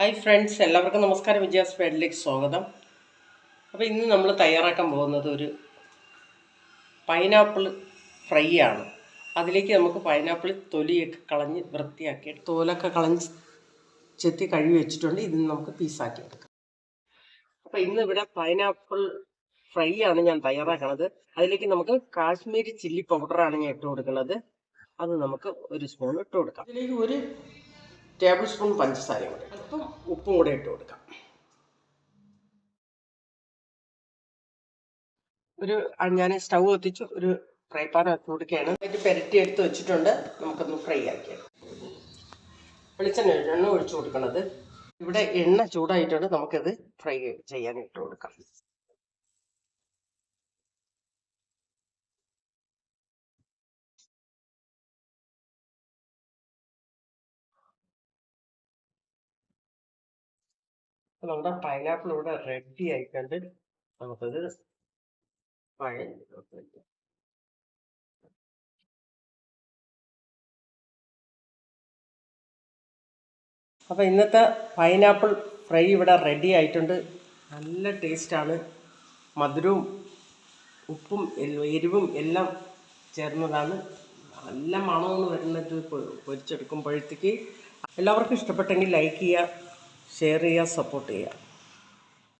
Hi friends എല്ലാവർക്കും നമസ്കാരം. വിജയാസ് സ്പെഡിലേക്ക് സ്വാഗതം. അപ്പോൾ ഇന്ന് നമ്മൾ തയ്യാറാക്കാൻ പോകുന്നത് ഒരു പൈനാപ്പിൾ ഫ്രൈ ആണ്. അതിലേക്ക് നമുക്ക് പൈനാപ്പിൾ തൊലിയൊക്കെ കളഞ്ഞ് വൃത്തിയാക്കി തോലൊക്കെ കളഞ്ഞ് ചെത്തി കഴുകി വെച്ചിട്ടുണ്ട്. ഇതിന് നമുക്ക് പീസാക്കി എടുക്കാം. അപ്പോൾ ഇന്ന് ഇവിടെ പൈനാപ്പിൾ ഫ്രൈ ആണ് ഞാൻ തയ്യാറാക്കണത്. അതിലേക്ക് നമുക്ക് കാശ്മീരി ചില്ലി പൗഡറാണ് ഞാൻ ഇട്ട് കൊടുക്കുന്നത്. അത് നമുക്ക് ഒരു സ്പൂൺ ഇട്ട് കൊടുക്കാം. അതിലേക്ക് ഒരു ടേബിൾ സ്പൂൺ പഞ്ചസാരയും കൂടെ. അല്പം ഉപ്പും കൂടെ ഇട്ട് കൊടുക്കാം. ഒരു ഞാൻ സ്റ്റൗ കത്തിച്ച്. ഒരു ഫ്രൈ പാൻ ഇട്ട് കൊടുക്കുകയാണ്. അതിന്റെ പെരട്ടി എടുത്ത് വെച്ചിട്ടുണ്ട്. നമുക്കൊന്ന് ഫ്രൈ ആക്കിയാൽ വെളിച്ചെണ്ണ എണ്ണ ഒഴിച്ചു കൊടുക്കണത്. ഇവിടെ എണ്ണ ചൂടായിട്ടുണ്ട് നമുക്കത് ഫ്രൈ ചെയ്യാൻ ഇട്ട് കൊടുക്കാം. നമ്മുടെ പൈനാപ്പിൾ ഇവിടെ റെഡി ആയിട്ടുണ്ട്. നമുക്കത് അപ്പൊ അപ്പോൾ ഇന്നത്തെ പൈനാപ്പിൾ ഫ്രൈ ഇവിടെ റെഡി ആയിട്ടുണ്ട്. നല്ല ടേസ്റ്റാണ് മധുരവും ഉപ്പും എരിവും എല്ലാം ചേർന്നതാണ്. നല്ല മണമാണ് വരുന്നത് പൊരിച്ചെടുക്കുമ്പോഴത്തേക്ക്. എല്ലാവർക്കും ഇഷ്ടപ്പെട്ടെങ്കിൽ ലൈക്ക് ചെയ്യുക. ഷെയർ ചെയ്യുക സപ്പോർട്ട് ചെയ്യുക.